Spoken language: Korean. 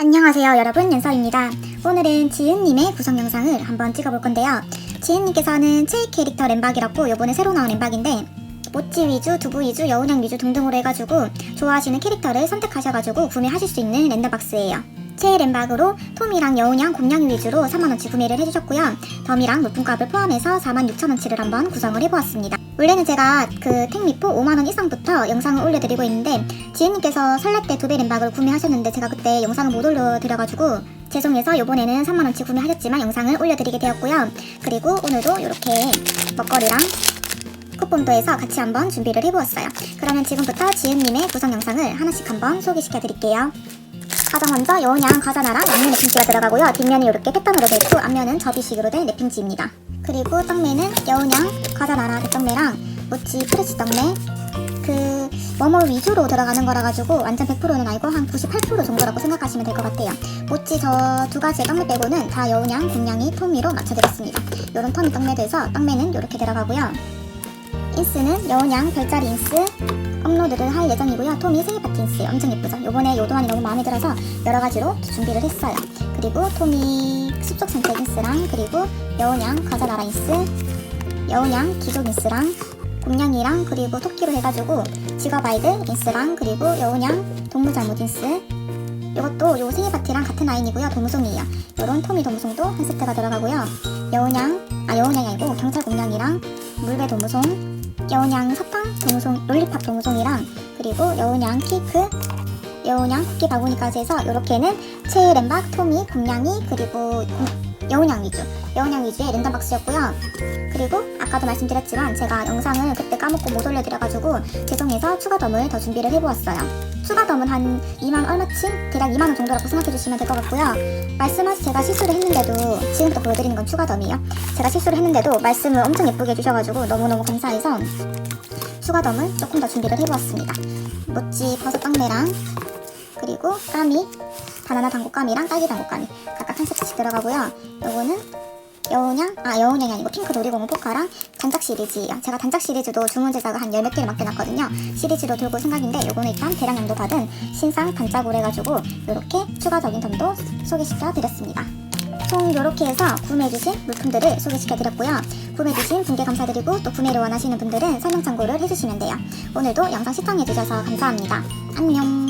안녕하세요 여러분 연서입니다. 오늘은 지은님의 구성 영상을 한번 찍어볼 건데요. 지은님께서는 체이 캐릭터 램박이라고 요번에 새로 나온 램박인데 모찌 위주, 두부 위주, 여운양 위주 등등으로 해가지고 좋아하시는 캐릭터를 선택하셔가지고 구매하실 수 있는 랜덤박스예요. 체이 램박으로 톰이랑 여운양, 곰냥이 위주로 3만원치 구매를 해주셨고요. 덤이랑 물품값을 포함해서 46,000원치를 한번 구성을 해보았습니다. 원래는 제가 그 택미포 5만원 이상부터 영상을 올려드리고 있는데 지은님께서 설날 때 두 배 램박을 구매하셨는데 제가 그때 영상을 못 올려드려가지고 죄송해서 요번에는 3만원치 구매하셨지만 영상을 올려드리게 되었고요. 그리고 오늘도 이렇게 먹거리랑 쿠폰도 해서 같이 한번 준비를 해보았어요. 그러면 지금부터 지은님의 구성 영상을 하나씩 한번 소개시켜드릴게요. 가장 먼저 여운양 과자나라 양면 랩핑지가 들어가고요. 뒷면이 이렇게 패턴으로 되어 있고 앞면은 접이식으로 된 랩핑지입니다. 그리고 떡매는 여운양 과자나라 대떡매랑 모찌 프레시 떡매 그 뭐뭐 위주로 들어가는 거라 가지고 완전 100%는 아니고 한 98% 정도라고 생각하시면 될 것 같아요. 모찌 저 두 가지의 떡매 빼고는 다 여운양, 공양이, 토미로 맞춰드렸습니다. 요런 톰이 떡매돼서 떡매는 이렇게 들어가고요. 인스는 여운양 별자리 인스 업로드를 할 예정이고요. 톰이 생일 파티 인스 엄청 예쁘죠? 요번에 요도안이 너무 마음에 들어서 여러 가지로 준비를 했어요. 그리고 톰이 숲속 산책 인스랑 그리고 여운양 과자 나라 인스 여운양 기족 인스랑 곰냥이랑 그리고 토끼로 해가지고 직업 아이들 인스랑 그리고 여운양 동물 잘못 인스 이것도 요 생일 파티랑 같은 라인이고요. 도무송이에요. 요런 토미 도무송도 한 세트가 들어가고요. 여운양, 아 여운양이 아니고 경찰 곰냥이랑 물배 도무송, 여운양 사탕 도무송, 롤리팝 도무송이랑 그리고 여운양 케이크, 여운양 쿠키 바구니까지 해서 요렇게는 체일 램박, 토미, 곰냥이 그리고 곰- 여운양 위주, 여운양 위주의 랜덤 박스였고요. 그리고 아까도 말씀드렸지만 제가 영상을 그때 까먹고 못 올려드려가지고 죄송해서 추가 덤을 더 준비를 해보았어요. 추가 덤은 한 2만 얼마치? 대략 2만원 정도라고 생각해주시면 될 것 같고요. 말씀하시 제가 실수를 했는데도 지금부터 보여드리는 건 추가 덤이에요. 제가 실수를 했는데도 말씀을 엄청 예쁘게 해주셔가지고 너무너무 감사해서 추가 덤을 조금 더 준비를 해보았습니다. 모찌 버섯 떡매랑 그리고 까미 바나나 당국감이랑 딸기 당국감이 각각 한 세트씩 들어가고요. 요거는 여운양? 아 여운양이 아니고 핑크 놀이공원 포카랑 단짝 시리즈예요. 제가 단짝 시리즈도 주문 제작을 한 열 몇 개를 맡겨놨거든요. 시리즈로 들고 생각인데 요거는 일단 대량량도 받은 신상 단짝으로 해가지고 요렇게 추가적인 덤도 소개시켜 드렸습니다. 총 요렇게 해서 구매해주신 물품들을 소개시켜드렸고요. 구매해주신 분께 감사드리고 또 구매를 원하시는 분들은 설명 참고를 해주시면 돼요. 오늘도 영상 시청해주셔서 감사합니다. 안녕